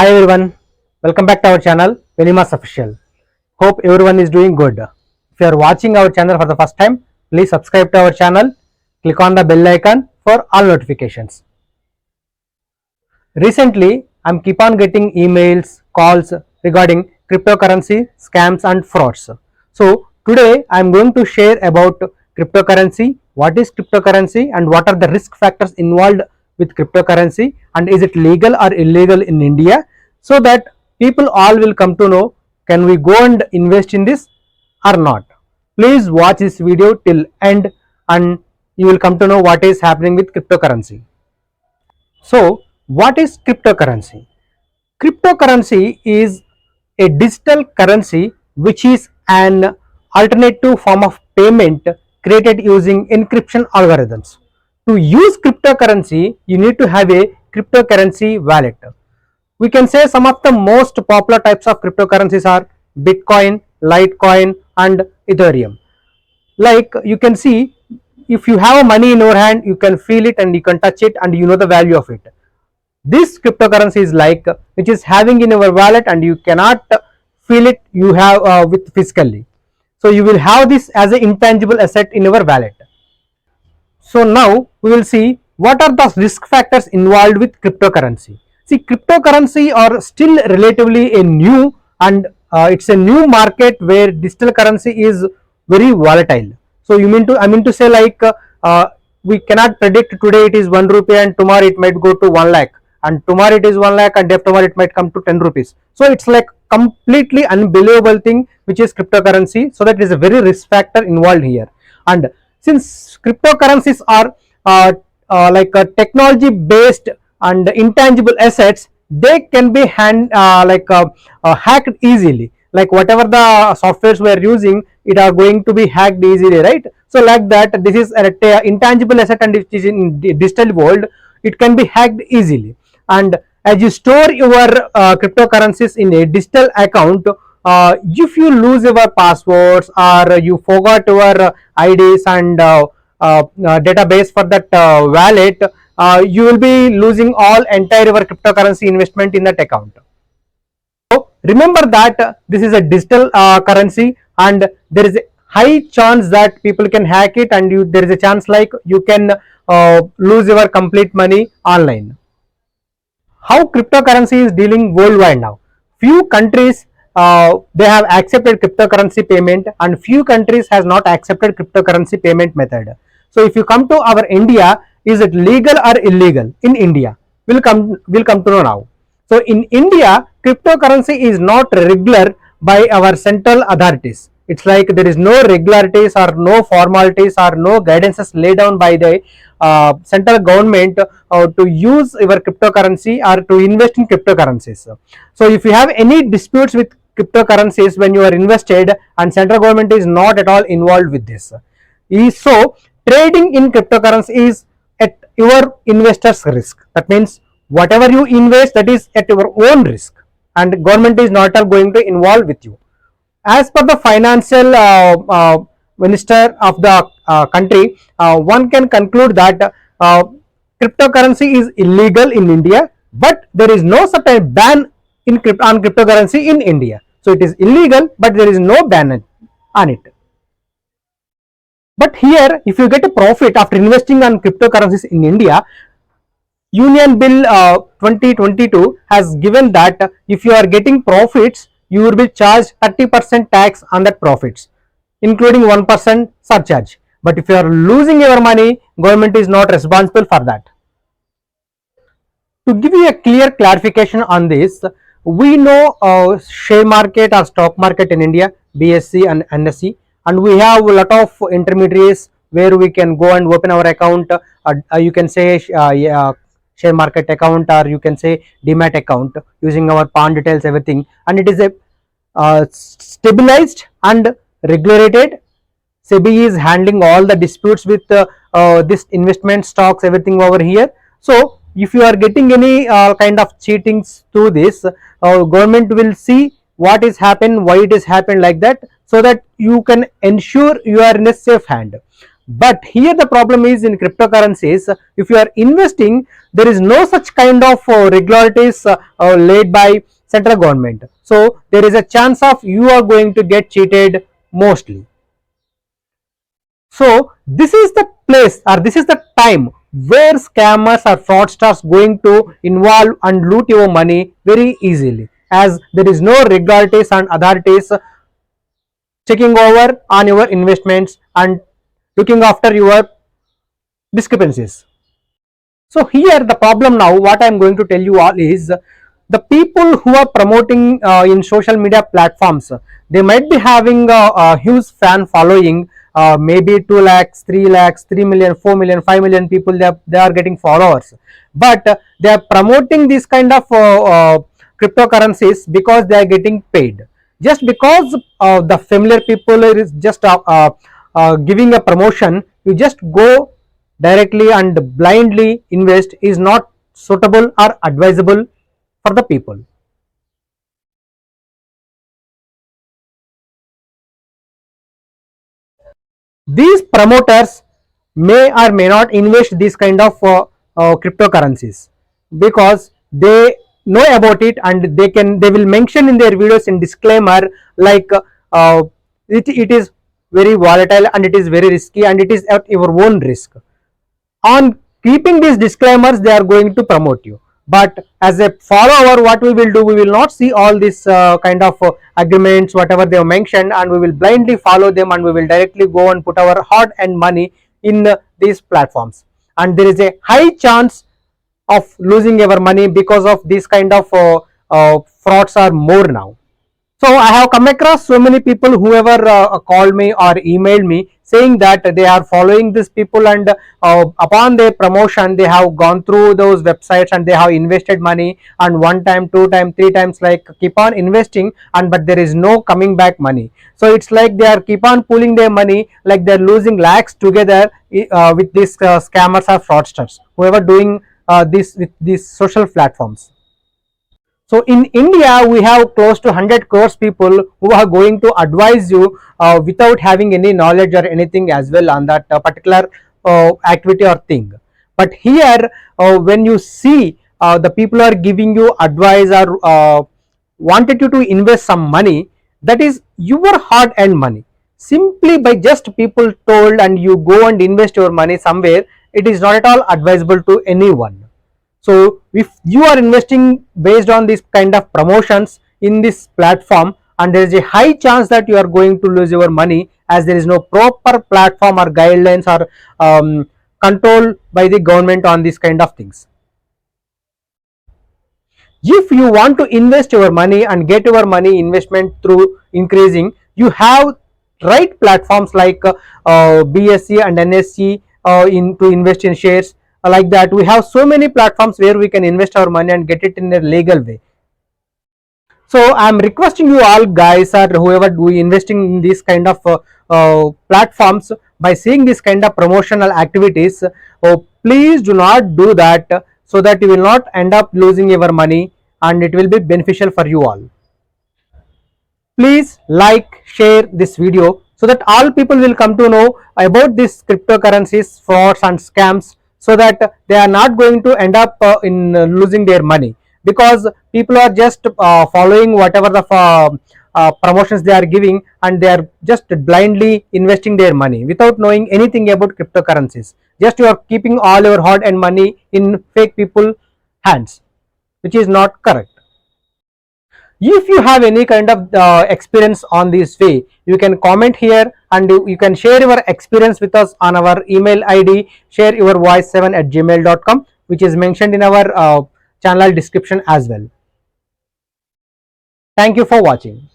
Hi everyone, welcome back to our channel Venimas Official. Hope everyone is doing good. If you are watching our channel for the first time, please subscribe to our channel, click on the bell icon for all notifications. Recently, I'm keep on getting emails, calls regarding cryptocurrency scams and frauds. So today I'm going to share about cryptocurrency, what is cryptocurrency and what are the risk factors involved with cryptocurrency and is it legal or illegal in India so that people all will come to know can we go and invest in this or not. Please watch this video till end and you will come to know what is happening with cryptocurrency. So what is cryptocurrency? Cryptocurrency is a digital currency which is an alternative form of payment created using encryption algorithms. To use cryptocurrency, you need to have a cryptocurrency wallet. We can say some of the most popular types of cryptocurrencies are Bitcoin, Litecoin, and Ethereum. Like you can see, if you have money in your hand, you can feel it and you can touch it and you know the value of it. This cryptocurrency is like which is having in your wallet and you cannot feel it you have uh, with physically. So you will have this as an intangible asset in your wallet. So now we will see what are the risk factors involved with cryptocurrency see cryptocurrency are still relatively a new and uh, it's a new market where digital currency is very volatile. So you mean to i mean to say like uh, we cannot predict today it is 1 rupee and tomorrow it might go to 1 lakh. And tomorrow it is 1 lakh and after tomorrow it might come to 10 rupees. So it's like completely unbelievable thing which is cryptocurrency. So that is a very risk factor involved here. And since cryptocurrencies are uh, uh, like a technology based and intangible assets they can be hand uh, like uh, uh, hacked easily. Like whatever the softwares we are using it are going to be hacked easily right? So like that this is an intangible asset and it is in digital world it can be hacked easily. And as you store your uh, cryptocurrencies in a digital account uh, if you lose your passwords or you forgot your uh, IDs and uh, uh, database for that uh, wallet uh, you will be losing all entire your cryptocurrency investment in that account. So remember that uh, this is a digital uh, currency and there is a high chance that people can hack it and you there is a chance like you can uh, lose your complete money online. How cryptocurrency is dealing worldwide now? Few countries uh, they have accepted cryptocurrency payment and few countries has not accepted cryptocurrency payment method. So if you come to our india is it legal or illegal in india? Will come will come to know now. So in india cryptocurrency is not regular by our central authorities. It's like there is no regularities or no formalities or no guidances laid down by the uh, central government uh, to use your cryptocurrency or to invest in cryptocurrencies. So if you have any disputes with cryptocurrencies when you are invested and central government is not at all involved with this. So trading in cryptocurrency is your investors risk. That means whatever you invest that is at your own risk. And government is not going to involve with you. As per the financial uh, uh, minister of the uh, country uh, one can conclude that uh, cryptocurrency is illegal in india but there is no such a ban in on cryptocurrency in india. So it is illegal but there is no ban on it but here if you get a profit after investing on cryptocurrencies in india union bill uh, 2022 has given that if you are getting profits you will be charged 30% tax on that profits including 1% surcharge. But if you are losing your money government is not responsible for that. To give you a clear clarification on this we know uh, share market or stock market in india bsc and nsc and we have a lot of intermediaries where we can go and open our account. Uh, uh, you can say uh, yeah, share market account or you can say demat account using our pawn details everything. And it is a uh, stabilized and regulated. SEBI is handling all the disputes with uh, uh, this investment stocks everything over here. So if you are getting any uh, kind of cheatings through this uh, government will see what is happened why it is happened like that so that you can ensure you are in a safe hand. But here the problem is in cryptocurrencies if you are investing there is no such kind of uh, regularities uh, uh, laid by central government. So there is a chance of you are going to get cheated mostly. So this is the place or this is the time where scammers or fraudsters going to involve and loot your money very easily as there is no regularities and authorities checking over on your investments and looking after your discrepancies. So here the problem now what I am going to tell you all is the people who are promoting uh, in social media platforms they might be having a, a huge fan following uh, maybe 2 lakhs 3 lakhs 3 million 4 million 5 million people they are, they are getting followers but uh, they are promoting this kind of uh, uh, cryptocurrencies because they are getting paid just because uh, the familiar people is just uh, uh, uh, giving a promotion you just go directly and blindly invest is not suitable or advisable for the people. These promoters may or may not invest this kind of uh, uh, cryptocurrencies because they know about it and they can they will mention in their videos in disclaimer like uh, it, it is very volatile and it is very risky and it is at your own risk. On keeping these disclaimers they are going to promote you. But as a follower what we will do we will not see all this uh, kind of uh, agreements whatever they have mentioned and we will blindly follow them and we will directly go and put our hard and money in uh, these platforms. And there is a high chance of losing our money because of this kind of uh, uh, frauds are more now so I have come across so many people whoever uh, called me or emailed me saying that they are following these people and uh, upon their promotion they have gone through those websites and they have invested money and one time, two time, three times like keep on investing and but there is no coming back money. So it's like they are keep on pulling their money like they are losing lakhs together uh, with these uh, scammers or fraudsters whoever doing uh, this with these social platforms. So in India, we have close to 100 crores people who are going to advise you uh, without having any knowledge or anything as well on that uh, particular uh, activity or thing. But here, uh, when you see uh, the people are giving you advice or uh, wanted you to invest some money, that is your hard earned money. Simply by just people told and you go and invest your money somewhere, it is not at all advisable to anyone so if you are investing based on this kind of promotions in this platform and there is a high chance that you are going to lose your money as there is no proper platform or guidelines or um, control by the government on this kind of things. If you want to invest your money and get your money investment through increasing, you have right platforms like uh, uh, BSE and NSE uh, in to invest in shares like that. We have so many platforms where we can invest our money and get it in a legal way. So i am requesting you all guys or whoever do investing in this kind of uh, uh, platforms by seeing this kind of promotional activities oh, please do not do that so that you will not end up losing your money and it will be beneficial for you all. Please like share this video so that all people will come to know about these cryptocurrencies frauds and scams so that they are not going to end up uh, in uh, losing their money. Because people are just uh, following whatever the uh, uh, promotions they are giving and they are just blindly investing their money without knowing anything about cryptocurrencies. Just you are keeping all your hard and money in fake people hands which is not correct if you have any kind of uh, experience on this way you can comment here and you can share your experience with us on our email id share your voice 7 at gmail.com which is mentioned in our uh, channel description as well. Thank you for watching